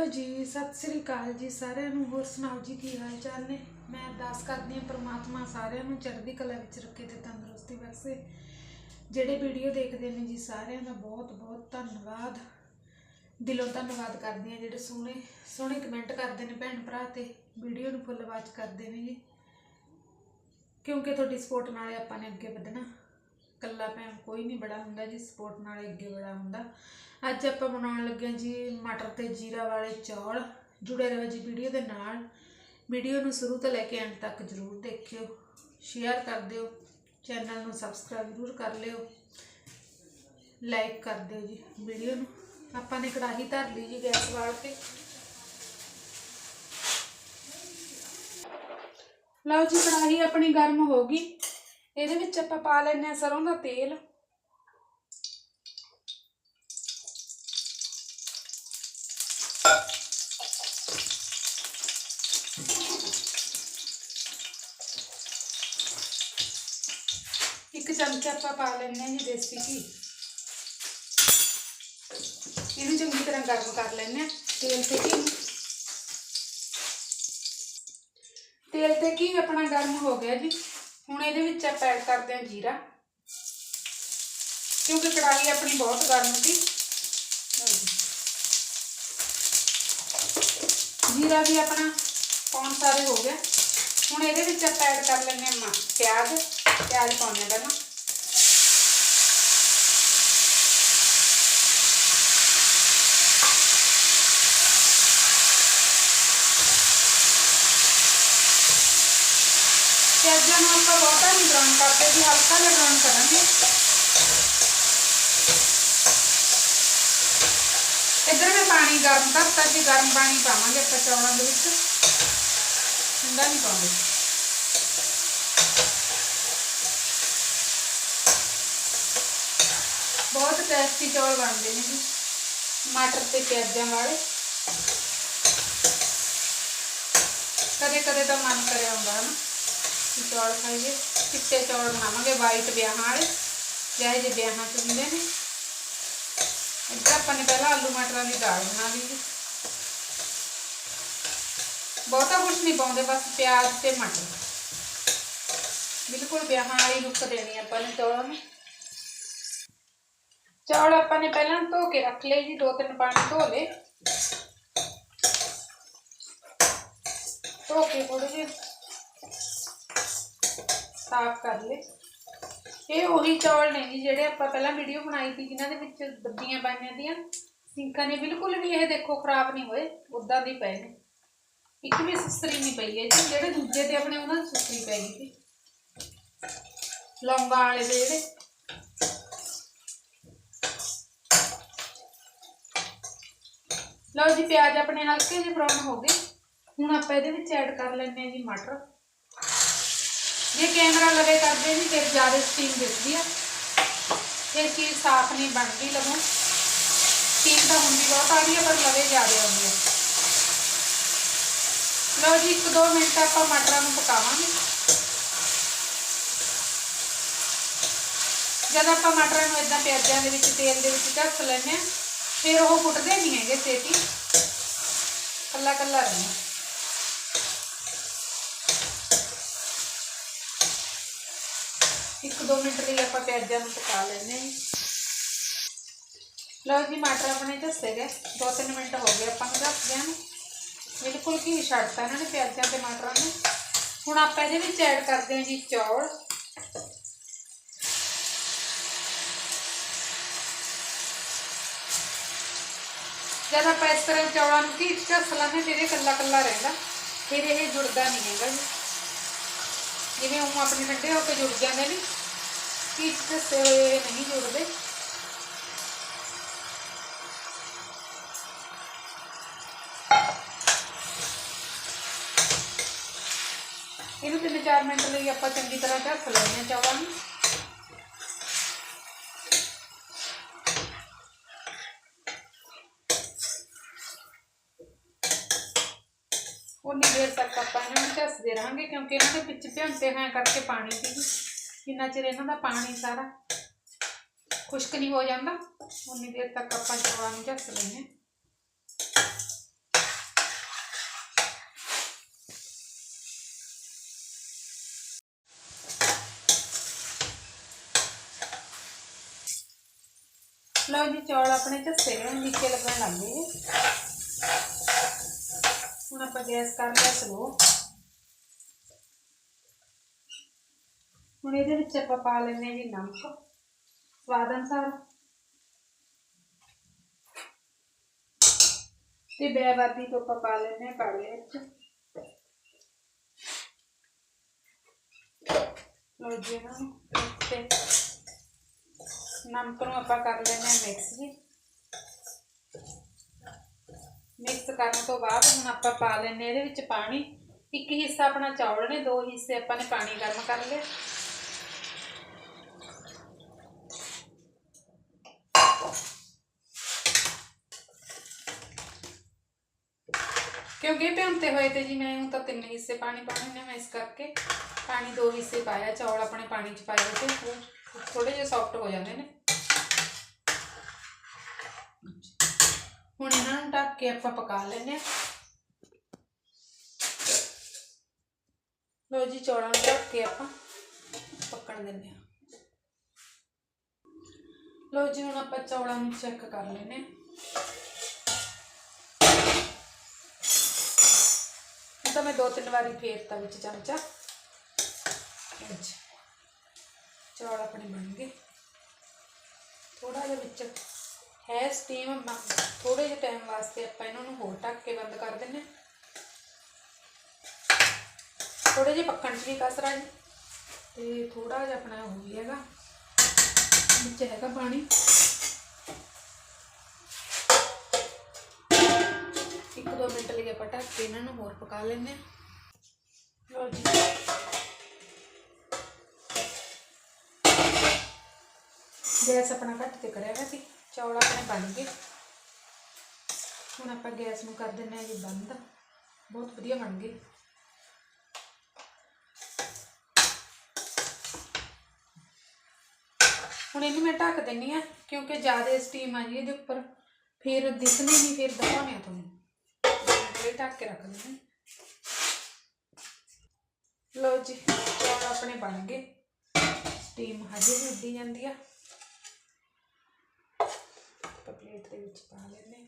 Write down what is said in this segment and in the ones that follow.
Hello ਜੀ, ਸਤਿ ਸ੍ਰੀ ਅਕਾਲ ਜੀ ਸਾਰਿਆਂ ਨੂੰ। ਹੋਰ ਸੁਣਾਓ ਜੀ, ਕੀ ਹਾਲ ਚਾਲ ਨੇ? ਮੈਂ ਅਰਦਾਸ ਕਰਦੀ ਹਾਂ ਪ੍ਰਮਾਤਮਾ ਸਾਰਿਆਂ ਨੂੰ ਚੜ੍ਹਦੀ ਕਲਾ ਵਿੱਚ ਰੱਖੇ ਤੇ ਤੰਦਰੁਸਤੀ ਬਖਸ਼ੇ। ਜਿਹੜੇ ਵੀਡੀਓ ਦੇਖਦੇ ਨੇ ਜੀ, ਸਾਰਿਆਂ ਦਾ ਬਹੁਤ ਬਹੁਤ ਧੰਨਵਾਦ। ਦਿਲੋਂ ਧੰਨਵਾਦ ਕਰਦੀ ਹਾਂ ਜਿਹੜੇ ਸੋਹਣੇ ਸੋਹਣੇ ਕਮੈਂਟ ਕਰਦੇ ਨੇ ਭੈਣ ਭਰਾ ਤੇ ਵੀਡੀਓ ਨੂੰ ਫੁੱਲ ਵਾਚ ਕਰਦੇ ਨੇ ਜੀ। ਕਿਉਂਕਿ ਤੁਹਾਡੀ ਸਪੋਰਟ ਨਾਲੇ ਆਪਾਂ ਨੇ ਅੱਗੇ ਵਧਣਾ। ਇਕੱਲਾ ਭੈਣ ਕੋਈ ਨਹੀਂ ਬੜਾ ਹੁੰਦਾ ਜੀ ਸਪੋਰਟ ਨਾਲ ਅੱਗੇ ਬੜਾ ਹੁੰਦਾ। ਅੱਜ ਆਪਾਂ ਬਣਾਉਣ ਲੱਗੇ ਹਾਂ ਜੀ ਮਟਰ ਤੇ ਜੀਰਾ ਵਾਲੇ ਚੌਲ। ਜੁੜੇ ਰਹੋ ਜੀ ਵੀਡੀਓ ਦੇ ਨਾਲ। ਵੀਡੀਓ ਨੂੰ ਸ਼ੁਰੂ ਤੋਂ ਲੈ ਕੇ ਐਂਡ ਤੱਕ ਜਰੂਰ ਦੇਖਿਓ। ਸ਼ੇਅਰ ਕਰ ਦਿਓ। ਚੈਨਲ ਨੂੰ ਸਬਸਕ੍ਰਾਈਬ ਜ਼ਰੂਰ ਕਰ ਲਿਓ। ਲਾਈਕ ਕਰ ਦਿਓ ਜੀ ਵੀਡੀਓ ਨੂੰ। ਆਪਾਂ ਨੇ ਕੜਾਹੀ ਧਰ ਲਈ ਜੀ ਗੈਸ ਵਾਲ ਤੇ। ਲਓ ਜੀ ਕੜਾਹੀ ਆਪਣੀ ਗਰਮ ਹੋ ਗਈ। ਇਹਦੇ ਵਿੱਚ ਆਪਾਂ ਪਾ ਲੈਂਦੇ ਹਾਂ ਸਰੋਂ ਦਾ ਤੇਲ। ਇੱਕ ਚਮਚਾ ਆਪਾਂ ਪਾ ਲੈਂਦੇ ਹਾਂ ਜੀ ਦੇਸੀ ਘੀ। ਇਹਨੂੰ ਚੰਗੀ ਤਰ੍ਹਾਂ ਗਰਮ ਕਰ ਲੈਂਦੇ ਹਾਂ ਤੇਲ ਤੇ ਘੀ ਤੇਲ ਤੇ ਘੀ ਆਪਣਾ ਗਰਮ ਹੋ ਗਿਆ ਜੀ। ਹੁਣ ਇਹਦੇ ਵਿੱਚ ਆਪਾਂ ਐਡ ਕਰਦੇ ਹਾਂ ਜੀਰਾ। ਕਿਉਂਕਿ ਕੜਾਹੀ ਆਪਣੀ ਬਹੁਤ ਗਰਮ ਸੀ। ਜੀਰਾ ਵੀ ਆਪਣਾ ਪਾਉਣ ਸਾਰੇ ਹੋ ਗਿਆ। ਹੁਣ ਇਹਦੇ ਵਿੱਚ ਆਪਾਂ ਐਡ ਕਰ ਲੈਂਦੇ ਹਾਂ ਮ- ਪਿਆਜ਼। ਪਿਆਜ਼ ਪਾਉਣੇ ਪਹਿਲਾਂ ਪਿਆਜ਼ਾਂ ਨੂੰ ਆਪਾਂ ਬਹੁਤਾ ਨਹੀਂ ਬਰਾਊਨ ਕਰਦੇ ਜੀ ਹਲਕਾ ਜਿਹਾ ਬਰਾਊਨ ਕਰਾਂਗੇ। ਇੱਧਰ ਮੈਂ ਪਾਣੀ ਗਰਮ ਕਰਤਾ ਜੀ ਗਰਮ ਪਾਣੀ ਪਾਵਾਂਗੇ ਆਪਾਂ ਚੌਲਾਂ ਦੇ ਵਿੱਚ। ਠੰਡਾ ਨਹੀਂ ਪਾਉਂਦੇ। ਬਹੁਤ ਟੇਸਟੀ ਚੌਲ ਬਣਦੇ ਨੇ ਜੀ, ਮਟਰ ਤੇ ਪਿਆਜ਼ਾਂ ਵਾਲੇ। ਕਦੇ ਕਦੇ ਤਾਂ ਮਨ ਕਰਿਆ ਹੁੰਦਾ ਹੈ ਨਾ ਚੌਲ ਖਾਈਏ। ਚਿੱਟੇ ਚੌਲ ਬਣਾਵਾਂਗੇ ਵਾਈਟ ਵਿਆਹਾਂ ਵਾਲੇ। ਜਿਹੇ ਜਿਹੇ ਵਿਆਹਾਂ 'ਚ ਹੁੰਦੇ ਨੇ। ਇੱਧਰ ਆਪਾਂ ਨੇ ਪਹਿਲਾਂ ਆਲੂ ਮਟਰਾਂ ਦੀ ਦਾਲ ਬਣਾ ਲਈ ਬਹੁਤਾ ਕੁਝ ਨਹੀਂ ਪਾਉਂਦੇ, ਬਸ ਪਿਆਜ਼ ਤੇ ਮਟਰ। ਬਿਲਕੁਲ ਵਿਆਹਾਂ ਵਾਲੀ ਲੁੱਕ ਦੇਣੀ ਆਪਾਂ ਨੇ ਚੌਲਾਂ ਨੂੰ। ਚੌਲ ਆਪਾਂ ਨੇ ਪਹਿਲਾਂ ਧੋ ਕੇ ਰੱਖ ਲਏ ਜੀ, ਦੋ ਤਿੰਨ ਪਾਣੀ ਧੋ ਲਏ। ਧੋ ਕੇ ਥੋੜੇ ਜਿਹੇ ਸਾਫ਼ ਕਰ ਲਏ। ਇਹ ਉਹੀ ਚੌਲ ਨੇ ਜੀ ਜਿਹੜੇ ਆਪਾਂ ਪਹਿਲਾਂ ਵੀਡੀਓ ਬਣਾਈ ਸੀ, ਜਿਨ੍ਹਾਂ ਦੇ ਵਿੱਚ ਡੱਬੀਆਂ ਪਾਈਆਂ ਦੀਆਂ। ਸਿੰਕਾਂ ਨੇ ਬਿਲਕੁਲ ਵੀ ਇਹ ਦੇਖੋ ਖਰਾਬ ਨਹੀਂ ਹੋਏ ਉਦਾਂ ਦੇ ਪਏ ਨੇ। ਇੱਕ ਵੀ ਸੁਸਰੀ ਨਹੀਂ ਪਈ ਹੈ ਜੀ, ਜਿਹੜੇ ਦੂਜੇ ਤੇ ਆਪਣੇ ਉਹਨਾਂ ਸੁਸਰੀ ਪੈ ਗਈ ਸੀ। ਲੌਂਗਾਂ ਵਾਲੇ ਦੇ ਜਿਹੜੇ। ਲਓ ਜੀ, ਪਿਆਜ਼ ਆਪਣੇ ਹਲਕੇ ਜਿਹੇ ਬਰਾਊਨ ਹੋ ਗਏ। ਹੁਣ ਆਪਾਂ ਇਹਦੇ ਵਿੱਚ ਐਡ ਕਰ ਲੈਂਦੇ ਹਾਂ ਜੀ ਮਟਰ। ਜੇ ਕੈਮਰਾ ਲਵੇ ਕਰਦੇ ਨਹੀਂ ਫਿਰ ਜ਼ਿਆਦਾ ਸਟੀਮ ਦਿਸਦੀ ਆ। ਇਹ ਚੀਜ਼ ਸਾਫ਼ ਨਹੀਂ ਬਣਦੀ ਲਗੋ। ਸਟੀਮ ਤਾਂ ਹੁੰਦੀ ਬਹੁਤ ਆ ਆ, ਪਰ ਲਵੇ ਜ਼ਿਆਦਾ ਆਉਂਦੀ ਆ। ਲਓ ਜੀ 1-2 ਮਿੰਟ ਆਪਾਂ ਮਟਰਾਂ ਨੂੰ ਪਕਾਵਾਂਗੇ। ਜਦ ਆਪਾਂ ਮਟਰਾਂ ਨੂੰ ਇਦਾਂ ਪਿਆਜ਼ਾਂ ਦੇ ਵਿੱਚ, ਤੇਲ ਦੇ ਵਿੱਚ ਢੱਕ ਲੈਣੇ ਫਿਰ ਉਹ ਫੁੱਟਦੇ ਨਹੀਂ ਹੈਗੇ ਛੇਤੀ ਕੱਲਾ ਕੱਲਾ ਰਹਿੰਦਾ। 1-2 ਮਿੰਟ ਲਈ ਆਪਾਂ ਪਿਆਜ਼ਾਂ ਨੂੰ ਪਕਾ ਲੈਨੇ ਲਓ ਜੀ ਮਟਰ ਆਪਣੇ ਦੱਸੇ ਗਏ। 2-3 ਮਿੰਟ ਹੋ ਗਏ ਆਪਾਂ ਨੂੰ ਰੱਖ ਗਿਆ ਬਿਲਕੁਲ ਘੀ ਛੱਡਤਾ ਇਹਨਾਂ ਨੇ ਪਿਆਜ਼ਾਂ ਤੇ ਮਟਰਾਂ ਨੂੰ। ਹੁਣ ਆਪਾਂ ਇਹਦੇ ਵਿੱਚ ਐਡ ਕਰਦੇ ਹਾਂ ਜੀ ਚੌਲ। ਜਦ ਆਪਾਂ ਇਸ ਤਰ੍ਹਾਂ ਚੌਲਾਂ ਨੂੰ ਘੀ ਚ ਘਸ ਲਾਂਗੇ, ਫਿਰ ਇਹ ਕੱਲਾ ਕੱਲਾ ਰਹਿੰਦਾ। ਫਿਰ ਇਹ ਜੁੜਦਾ ਨਹੀਂ ਹੈਗਾ ਜੀ। ਜਿਵੇਂ ਉਹ ਆਪਣੇ ਠੰਡੇ ਹੋ ਕੇ ਜੁੜ ਜਾਂਦੇ ਨੇ ਘੀ ਦੱਸੇ ਹੋਏ ਨਹੀਂ ਜੁੜਦੇ। ਇਹਨੂੰ ਤਿੰਨ ਚਾਰ ਮਿੰਟ ਲਈ ਆਪਾਂ ਚੰਗੀ ਤਰ੍ਹਾਂ ਢੱਕ ਲੈਂਦੇ ਹਾਂ ਉਨੀ ਦੇਰ ਤੱਕ ਆਪਾਂ ਇਹਨਾਂ ਨੂੰ ਝੱਸਦੇ ਰਹਾਂਗੇ ਕਿਉਂਕਿ ਇਹਨਾਂ ਦੇ ਵਿੱਚ ਭਿਉਂਤੇ ਹੋਇਆ ਕਰਕੇ ਪਾਣੀ ਸੀ ਕਿੰਨਾ ਚਿਰ ਇਹਨਾਂ ਦਾ ਪਾਣੀ ਸਾਰਾ ਖੁਸ਼ਕ ਨਹੀਂ ਹੋ ਜਾਂਦਾ, ਉਨੀ ਦੇਰ ਤੱਕ ਆਪਾਂ ਜਵਾ ਨੂੰ ਝੱਸ ਲੈਣੇ ਲਓ ਜੀ, ਚੌਲ ਆਪਣੇ ਝੱਸੇ ਗਏ ਨੀਚੇ ਲੱਗਣ ਲੱਗੇ ਹੁਣ ਆਪਾਂ ਗੈਸ ਕਰ ਲਿਆ ਸਲੋ। ਹੁਣ ਇਹਦੇ ਵਿੱਚ ਆਪਾਂ ਪਾ ਲੈਂਦੇ ਹਾਂ ਜੀ ਨਮਕ, ਸਵਾਦ ਅਨੁਸਾਰ। ਤੇ ਬੇਵਾਦੀ ਤੋਂ ਆਪਾਂ ਪਾ ਲੈਂਦੇ ਹਾਂ ਕਾਲੇ ਵਿੱਚ ਲਓ ਜੀ ਇਹਨਾਂ ਤੇ ਨਮਕ ਨੂੰ ਆਪਾਂ ਕਰ ਲੈਂਦੇ ਹਾਂ ਮਿਕਸ ਜੀ। ਮਿਕਸ ਕਰਨ ਤੋਂ ਬਾਅਦ ਹੁਣ ਆਪਾਂ ਪਾ ਲੈਂਦੇ ਹਾਂ ਇਹਦੇ ਵਿੱਚ ਪਾਣੀ। ਇੱਕ ਹਿੱਸਾ ਆਪਣਾ ਚੌਲ ਨੇ, ਦੋ ਹਿੱਸੇ ਆਪਾਂ ਨੇ ਪਾਣੀ ਗਰਮ ਕਰ ਲਿਆ ਕਿਉਂਕਿ ਇਹ ਭਿਉਂਤੇ ਹੋਏ ਤੇ ਜੀ ਮੈਂ ਹੁਣ ਤਾਂ ਤਿੰਨ ਹਿੱਸੇ ਪਾਣੀ ਪਾਉਣੇ ਨੇ ਮੈਂ ਇਸ ਕਰਕੇ ਪਾਣੀ ਦੋ ਹਿੱਸੇ ਪਾਇਆ, ਚੌਲ ਆਪਣੇ ਪਾਣੀ 'ਚ ਪਾਏ ਤੇ ਥੋੜੇ ਜਿਹਾ ਸੌਫਟ ਹੋ ਜਾਂਦੇ ਨੇ ਹੁਣ ਇਹਨਾਂ ਨੂੰ ਢੱਕ ਕੇ ਆਪਾਂ ਪਕਾ ਲੈਂਦੇ ਹਾਂ। ਲੋ ਜੀ, ਚੌਲਾਂ ਨੂੰ ਢੱਕ ਕੇ ਆਪਾਂ ਪੱਕਣ ਦਿੰਦੇ ਹਾਂ। ਲੋ ਜੀ, ਹੁਣ ਆਪਾਂ ਚੌਲਾਂ ਨੂੰ ਚੈੱਕ ਕਰ ਲੈਂਦੇ ਹਾਂ। ਤਾਂ ਮੈਂ ਦੋ ਤਿੰਨ ਵਾਰੀ ਫੇਰਤਾ ਵਿੱਚ ਚਮਚਾ। ਚੌਲ ਆਪਣੇ ਬਣ ਗਏ। ਥੋੜਾ ਜਿਹਾ ਵਿੱਚ ਹੈ ਸਟੀਮ ਥੋੜੇ ਜਿਹੇ ਟਾਈਮ ਵਾਸਤੇ ਆਪਾਂ ਇਹਨਾਂ ਨੂੰ ਹੋਰ ਢੱਕ ਕੇ ਬੰਦ ਕਰ ਦਿੰਨੇ ਥੋੜੇ ਜਿਹੇ ਪੱਕਣ 'ਚ ਵੀ ਕਸਰਾ ਜੀ। ਤੇ ਥੋੜਾ ਜਿਹਾ ਆਪਣਾ ਹੋ ਜਾਏਗਾ ਵਿੱਚ ਹੈਗਾ ਪਾਣੀ। ਇੱਕ ਦੋ ਮਿੰਟ ਲਈ ਆਪਾਂ ਢੱਕ ਕੇ ਇਹਨਾਂ ਨੂੰ ਹੋਰ ਪਕਾ ਲੈਂਦੇ ਹਾਂ। ਲਓ ਜੀ। ਗੈਸ ਆਪਣਾ ਘੱਟ ਤੇ ਕਰਿਆ ਹੋਇਆ ਸੀ। ਚੌਲ ਆਪਣੇ ਬਣ ਗਏ ਹੁਣ ਆਪਾਂ ਗੈਸ ਨੂੰ ਕਰ ਦਿੰਨੇ ਆ ਜੀ ਬੰਦ। ਬਹੁਤ ਵਧੀਆ ਬਣ ਗਏ। ਹੁਣ ਇਹਨੂੰ ਮੈਂ ਢੱਕ ਦਿੰਨੀ ਆ ਕਿਉਂਕਿ ਜ਼ਿਆਦਾ ਸਟੀਮ ਆ ਜੀ ਇਹਦੇ ਉੱਪਰ। ਫਿਰ ਦਿਸਣੇ ਨਹੀਂ, ਫਿਰ ਦਿਖਾਉਣੇ ਆ ਤੁਹਾਨੂੰ। ਇਹ ਢੱਕ ਕੇ ਰੱਖ ਦਿੰਦੇ ਲਓ ਜੀ, ਚੌਲ ਆਪਣੇ ਬਣ ਗਏ। ਸਟੀਮ ਹਜੇ ਵੀ ਉੱਡੀ ਜਾਂਦੀ ਆ। ਆਪਾਂ ਪਲੇਟ ਦੇ ਵਿੱਚ ਪਾ ਲੈਂਦੇ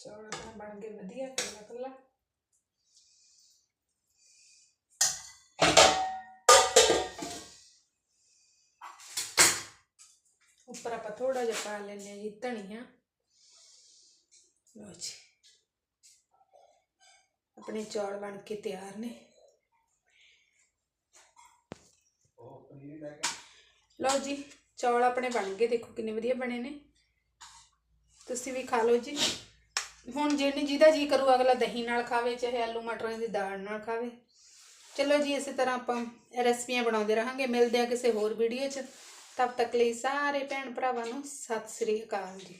ਚੌਲ ਆਪਣਾ ਬਣ ਗਏ ਵਧੀਆ, ਕੱਲਾ ਕੱਲਾ। ਉੱਪਰ ਆਪਾਂ ਥੋੜਾ ਜਿਹਾ ਪਾ ਲੈਂਦੇ ਹਾਂ ਜੀ, ਧਨੀਆ। ਲਓ ਜੀ, ਆਪਣੇ ਚੌਲ ਬਣ ਕੇ ਤਿਆਰ ਨੇ। ਲਓ ਜੀ, ਚੌਲ ਆਪਣੇ ਬਣ ਗਏ, ਦੇਖੋ ਕਿੰਨੇ ਵਧੀਆ ਬਣੇ ਨੇ। ਤੁਸੀਂ ਵੀ ਖਾ ਲਓ ਜੀ। ਹੁਣ ਜਿਹਨੇ ਜਿਹਦਾ ਜੀ ਕਰੂ, ਅਗਲਾ ਦਹੀਂ ਨਾਲ ਖਾਵੇ, ਚਾਹੇ ਆਲੂ ਮਟਰਾਂ ਦੀ ਦਾਲ ਨਾਲ ਖਾਵੇ। ਚਲੋ ਜੀ, ਇਸੇ ਤਰ੍ਹਾਂ ਆਪਾਂ ਰੈਸਪੀਆਂ ਬਣਾਉਂਦੇ ਰਹਾਂਗੇ। ਮਿਲਦੇ ਆ ਕਿਸੇ ਹੋਰ ਵੀਡੀਓ 'ਚ। ਤਬ ਤੱਕ ਲਈ ਸਾਰੇ ਭੈਣ ਭਰਾਵਾਂ ਨੂੰ ਸਤਿ ਸ੍ਰੀ ਅਕਾਲ ਜੀ।